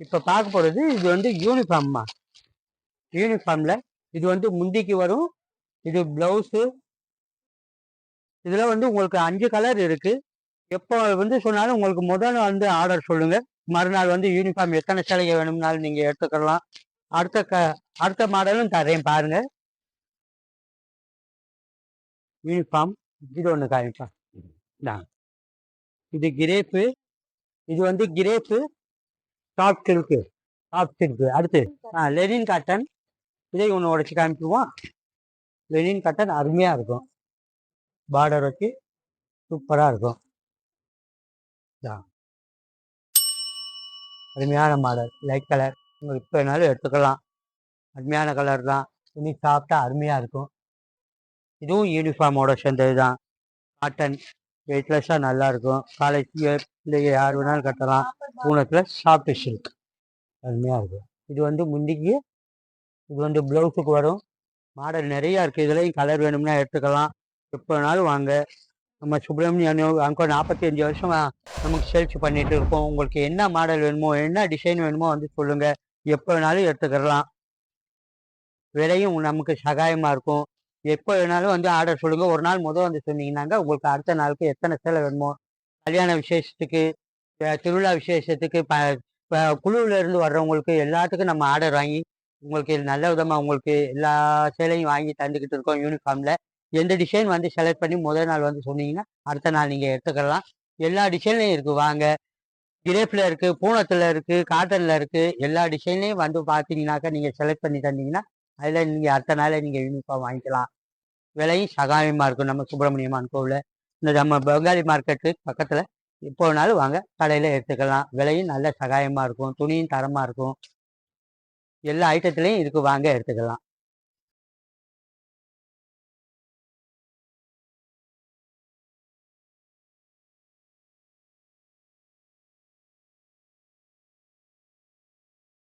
இப்போ பார்க்க போகிறது இது வந்து யூனிஃபார்ம்மா யூனிஃபார்மில் இது வந்து முந்திக்கு வரும் இது ப்ளவுஸு இதில் வந்து உங்களுக்கு அஞ்சு கலர் இருக்குது எப்போ வந்து சொன்னாலும் உங்களுக்கு முதல் நாள் வந்து ஆர்டர் சொல்லுங்கள் மறுநாள் வந்து யூனிஃபார்ம் எத்தனை சேலைங்க வேணும்னாலும் நீங்கள் எடுத்துக்கலாம். அடுத்த க அடுத்த மாடலும் தரேன் பாருங்க. யூனிஃபார்ம் இது ஒன்று காமிப்பா. இது கிரேப்பு இது வந்து crepe soft silk soft silk அடுத்து ஆ லெனின் காட்டன் இதை ஒன்று உடச்சி காமிக்குவோம். லெனின் காட்டன் அருமையாக இருக்கும். பார்டர் வச்சு சூப்பராக இருக்கும். அருமையான மாடல் லைட் கலர் உங்களுக்கு இப்போ வேணாலும் எடுத்துக்கலாம். அருமையான கலர் தான். துணி சாப்பிட்டா அருமையாக இருக்கும். இதுவும் யூனிஃபார்மோட சேர்ந்தது தான் காட்டன் வெயிட்லெஸ்ஸாக நல்லா இருக்கும் காலேஜ் பிள்ளைங்க யார் வேணாலும் கட்டலாம். பூனத்தில் சாஃப்ட் சில்க் அருமையாக இருக்கும். இது வந்து முந்திக்கு இது வந்து ப்ளவுஸுக்கு வரும். மாடல் நிறையா இருக்குது இதுலேயும் கலர் வேணும்னா எடுத்துக்கலாம். எப்போ வேணாலும் வாங்க. நம்ம சுப்பிரமணியன் அங்கே நாற்பத்தி அஞ்சு வருஷம் நமக்கு சேல்ஸ் பண்ணிட்டு இருக்கோம். உங்களுக்கு என்ன மாடல் வேணுமோ என்ன டிசைன் வேணுமோ வந்து சொல்லுங்கள் எப்போ வேணாலும் எடுத்துக்கலாம். விலையும் நமக்கு சகாயமாக இருக்கும். எப்போ வேணாலும் வந்து ஆர்டர் சொல்லுங்கள் ஒரு நாள் முதல் வந்து சொன்னீங்கன்னாங்க உங்களுக்கு அடுத்த நாளுக்கு எத்தனை சேலை வேணுமோ கல்யாண விசேஷத்துக்கு திருவிழா விசேஷத்துக்கு ப குழுவிலேருந்து வர்றவங்களுக்கு எல்லாத்துக்கும் நம்ம ஆர்டர் வாங்கி உங்களுக்கு நல்ல விதமாக உங்களுக்கு எல்லா சேலையும் வாங்கி தந்துக்கிட்டு இருக்கோம் யூனிஃபார்மில் எந்த டிசைன் வந்து செலக்ட் பண்ணி முதல் நாள் வந்து சொன்னீங்கன்னா அடுத்த நாள் நீங்கள் எடுத்துக்கலாம். எல்லா டிசைன்லையும் இருக்குது வாங்க. கிரேப்பில் இருக்குது பூனத்தில் இருக்குது காட்டனில் இருக்குது எல்லா டிசைன்லையும் வந்து பார்த்தீங்கன்னாக்கா நீங்கள் செலக்ட் பண்ணி தந்தீங்கன்னா அதில் நீங்கள் அடுத்த நாளில் நீங்கள் யூனிஃபார்ம் வாங்கிக்கலாம். விலையும் சகாயமாக இருக்கும். நம்ம சுப்பிரமணியம்மன் கோவில் இந்த நம்ம பெங்காலி மார்க்கெட்டு பக்கத்தில் எப்போ வேணாலும் வாங்க. கடையில் எடுத்துக்கலாம். விலையும் நல்ல சகாயமாக இருக்கும். துணியும் தரமாக இருக்கும். எல்லா ஐட்டத்துலேயும் இதுக்கு வாங்க எடுத்துக்கலாம்.